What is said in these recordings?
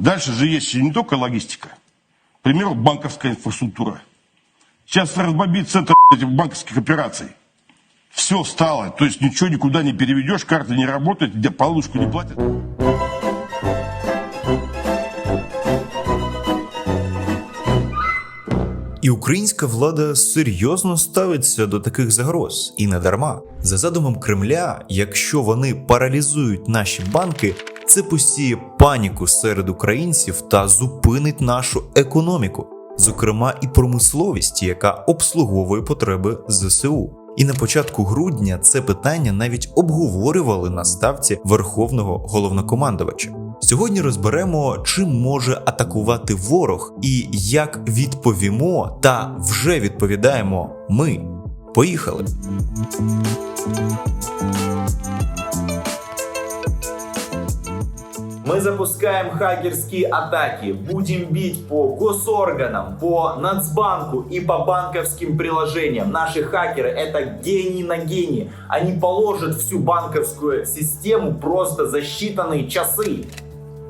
Дальше же есть не только логистика. К примеру, банковская инфраструктура. Сейчас разбомбит центр этих банковских операций. Все стало. То есть ничего никуда не переведешь, карты не работают, где получку не платят. І українська влада серйозно ставиться до таких загроз і не дарма. За задумом Кремля, якщо вони паралізують наші банки, це посіє паніку серед українців та зупинить нашу економіку, зокрема і промисловість, яка обслуговує потреби ЗСУ. І на початку грудня це питання навіть обговорювали на ставці Верховного головнокомандувача. Сьогодні розберемо, чим може атакувати ворог і як відповімо та вже відповідаємо ми. Поїхали! Мы запускаем хакерские атаки, будем бить по госорганам, по Нацбанку и по банковским приложениям. Наши хакеры это гении на гении. Они положат всю банковскую систему просто за считанные часы.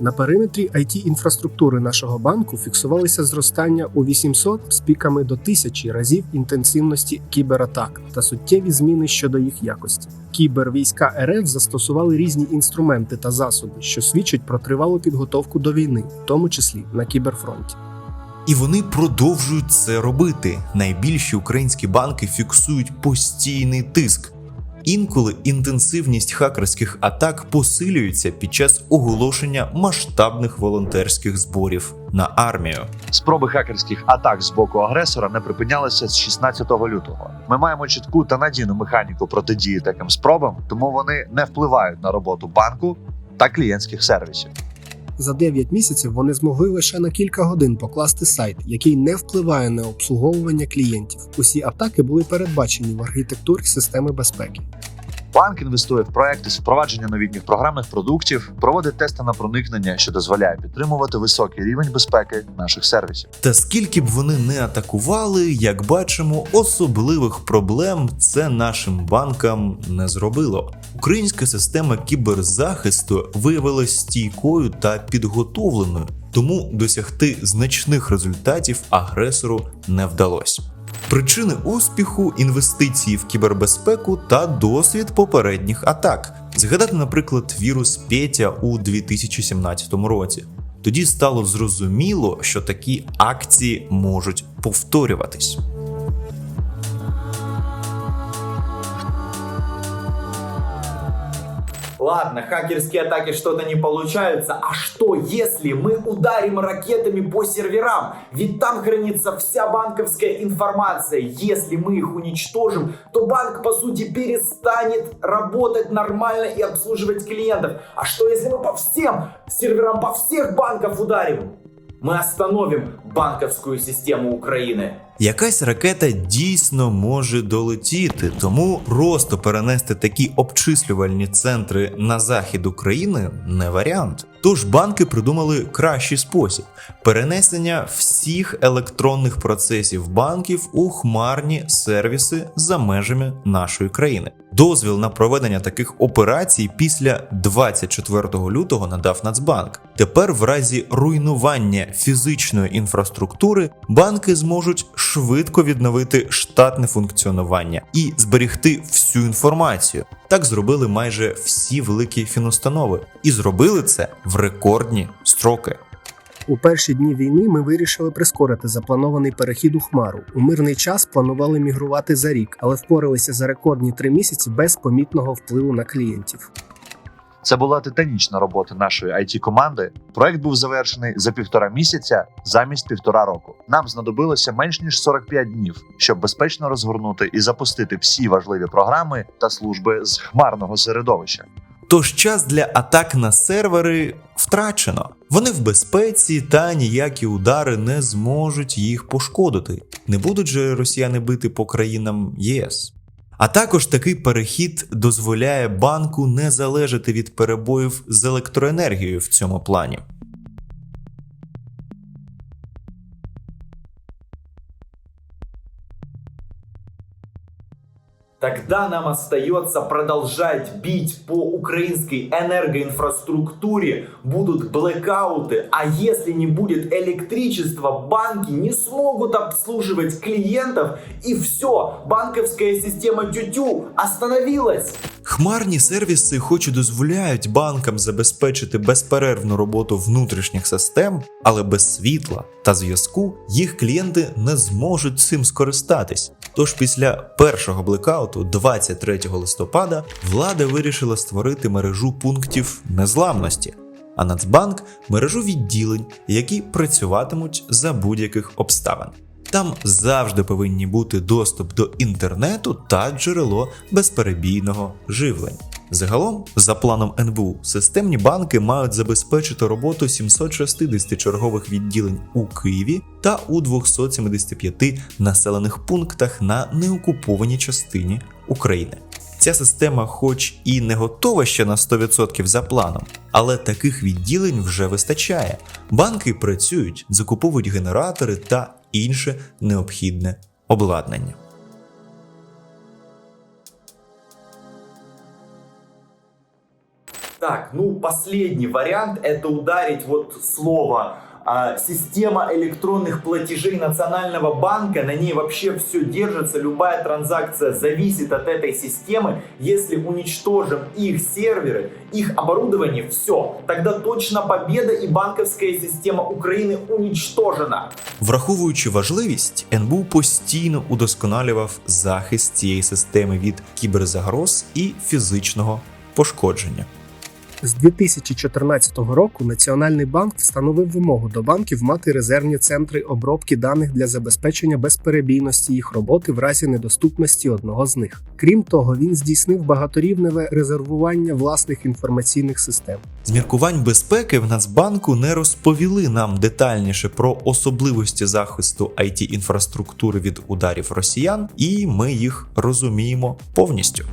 На периметрі it інфраструктури нашого банку фіксувалися зростання у 800 з піками до 1000 разів інтенсивності кібератак та суттєві зміни щодо їх якості. Кібервійська РФ застосували різні інструменти та засоби, що свідчать про тривалу підготовку до війни, в тому числі на кіберфронті. І вони продовжують це робити. Найбільші українські банки фіксують постійний тиск. Інколи інтенсивність хакерських атак посилюється під час оголошення масштабних волонтерських зборів на армію. Спроби хакерських атак з боку агресора не припинялися з 16 лютого. Ми маємо чітку та надійну механіку протидії таким спробам, тому вони не впливають на роботу банку та клієнтських сервісів. За 9 місяців вони змогли лише на кілька годин покласти сайт, який не впливає на обслуговування клієнтів. Усі атаки були передбачені в архітектурі системи безпеки. Банк інвестує в проекти впровадження новітніх програмних продуктів, проводить тести на проникнення, що дозволяє підтримувати високий рівень безпеки наших сервісів. Та скільки б вони не атакували, як бачимо, особливих проблем це нашим банкам не зробило. Українська система кіберзахисту виявилася стійкою та підготовленою, тому досягти значних результатів агресору не вдалося. Причини успіху інвестиції в кібербезпеку та досвід попередніх атак. Згадати, наприклад, вірус Петя у 2017 році. Тоді стало зрозуміло, що такі акції можуть повторюватись. Ладно, хакерские атаки что-то не получаются. А что, если мы ударим ракетами по серверам? Ведь там хранится вся банковская информация. Если мы их уничтожим, то банк, по сути, перестанет работать нормально и обслуживать клиентов. А что, если мы по всем серверам, по всех банков ударим? Мы остановим банковскую систему Украины. Якась ракета дійсно може долетіти, тому просто перенести такі обчислювальні центри на захід України не варіант. Тож банки придумали кращий спосіб перенесення всіх електронних процесів банків у хмарні сервіси за межами нашої країни. Дозвіл на проведення таких операцій після 24 лютого надав Нацбанк. Тепер, в разі руйнування фізичної інфраструктури, банки зможуть швидко відновити штатне функціонування і зберегти всю інформацію. Так зробили майже всі великі фінустанови, і зробили це в рекордні строки. У перші дні війни ми вирішили прискорити запланований перехід у хмару. У мирний час планували мігрувати за рік, але впоралися за рекордні три місяці без помітного впливу на клієнтів. Це була титанічна робота нашої it команди. Проект був завершений за півтора місяця замість півтора року. Нам знадобилося менш ніж 45 днів, щоб безпечно розгорнути і запустити всі важливі програми та служби з хмарного середовища. Тож час для атак на сервери втрачено. Вони в безпеці та ніякі удари не зможуть їх пошкодити. Не будуть же росіяни бити по країнам ЄС. А також такий перехід дозволяє банку не залежати від перебоїв з електроенергією в цьому плані. Тогда нам остается продолжать бить по украинской энергоинфраструктуре, будут блэкауты, а если не будет электричества, банки не смогут обслуживать клиентов, и все, банковская система тютю остановилась. Хмарні сервіси, хоч і дозволяють банкам забезпечити безперервну роботу внутрішніх систем, але без світла та зв'язку їх клієнти не зможуть цим скористатись. Тож після першого блекауту, 23 листопада, влада вирішила створити мережу пунктів незламності, а Нацбанк мережу відділень, які працюватимуть за будь-яких обставин. Там завжди повинні бути доступ до інтернету та джерело безперебійного живлення. Загалом, за планом НБУ, системні банки мають забезпечити роботу 760 чергових відділень у Києві та у 275 населених пунктах на неокупованій частині України. Ця система, хоч і не готова ще на 100% за планом, але таких відділень вже вистачає. Банки працюють, закуповують генератори та інше необхідне обладнання. Так, ну последний вариант это ударить вот слово система электронных платежей Национального банка, на ней вообще все держится, любая транзакция зависит от этой системы. Если уничтожим их серверы, их оборудование, все, тогда точно победа и банковская система Украины уничтожена. Враховуючи важливість, НБУ постійно удосконалював захист цієї системи від кіберзагроз і фізичного пошкодження. З 2014 року Національний банк встановив вимогу до банків мати резервні центри обробки даних для забезпечення безперебійності їх роботи в разі недоступності одного з них. Крім того, він здійснив багаторівневе резервування власних інформаційних систем. З міркувань безпеки в Нацбанку не розповіли нам детальніше про особливості захисту it інфраструктури від ударів росіян, і ми їх розуміємо повністю.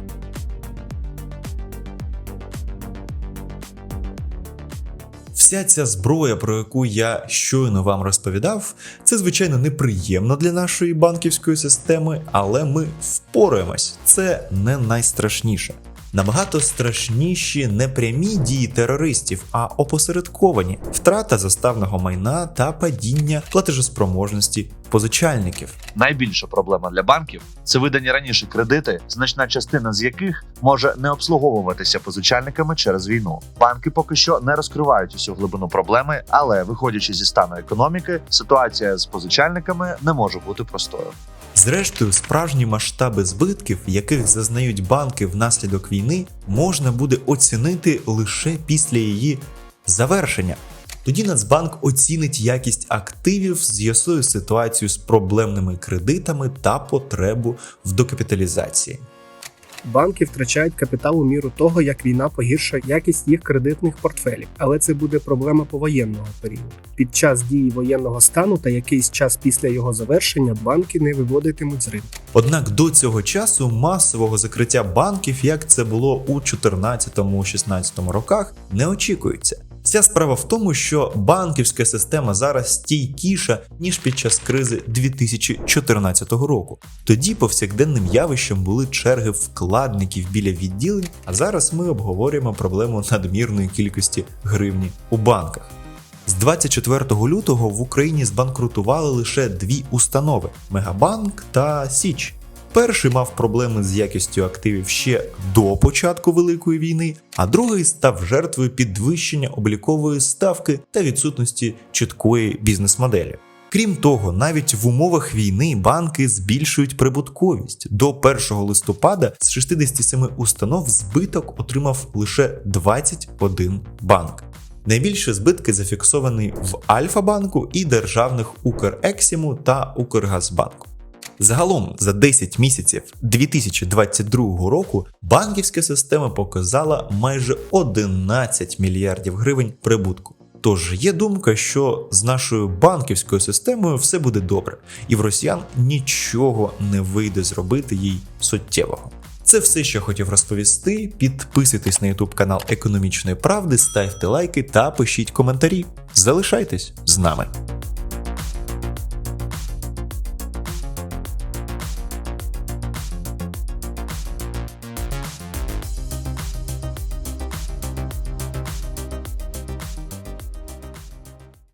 Вся ця зброя, про яку я щойно вам розповідав, це звичайно неприємно для нашої банківської системи, але ми впораємось. Це не найстрашніше. Набагато страшніші не прямі дії терористів, а опосередковані втрата заставного майна та падіння платежоспроможності позичальників. Найбільша проблема для банків це видані раніше кредити, значна частина з яких може не обслуговуватися позичальниками через війну. Банки поки що не розкривають усю глибину проблеми, але виходячи зі стану економіки, ситуація з позичальниками не може бути простою. Зрештою, справжні масштаби збитків, яких зазнають банки внаслідок війни, можна буде оцінити лише після її завершення. Тоді Нацбанк оцінить якість активів, з'ясує ситуацію з проблемними кредитами та потребу в докапіталізації. Банки втрачають капітал у міру того, як війна погіршує якість їх кредитних портфелів, але це буде проблема повоєнного періоду. Під час дії воєнного стану та якийсь час після його завершення банки не виводитимуть з ринку. Однак до цього часу масового закриття банків, як це було у 2014-2016 роках, не очікується. Вся справа в тому, що банківська система зараз стійкіша ніж під час кризи 2014 року. Тоді повсякденним явищем були черги вкладників біля відділень, а зараз ми обговорюємо проблему надмірної кількості гривні у банках. З 24 лютого в Україні збанкрутували лише дві установи: Мегабанк та Січ. Перший мав проблеми з якістю активів ще до початку Великої війни, а другий став жертвою підвищення облікової ставки та відсутності чіткої бізнес-моделі. Крім того, навіть в умовах війни банки збільшують прибутковість. До 1 листопада з 67 установ збиток отримав лише 21 банк. Найбільші збитки зафіксовані в Альфа-банку і державних Укрексіму та Укргазбанку. Загалом за 10 місяців 2022 року банківська система показала майже 11 мільярдів гривень прибутку. Тож є думка, що з нашою банківською системою все буде добре, і в росіян нічого не вийде зробити їй суттєвого. Це все, що хотів розповісти. Підписуйтесь на YouTube канал Економічної Правди, ставте лайки та пишіть коментарі. Залишайтесь з нами.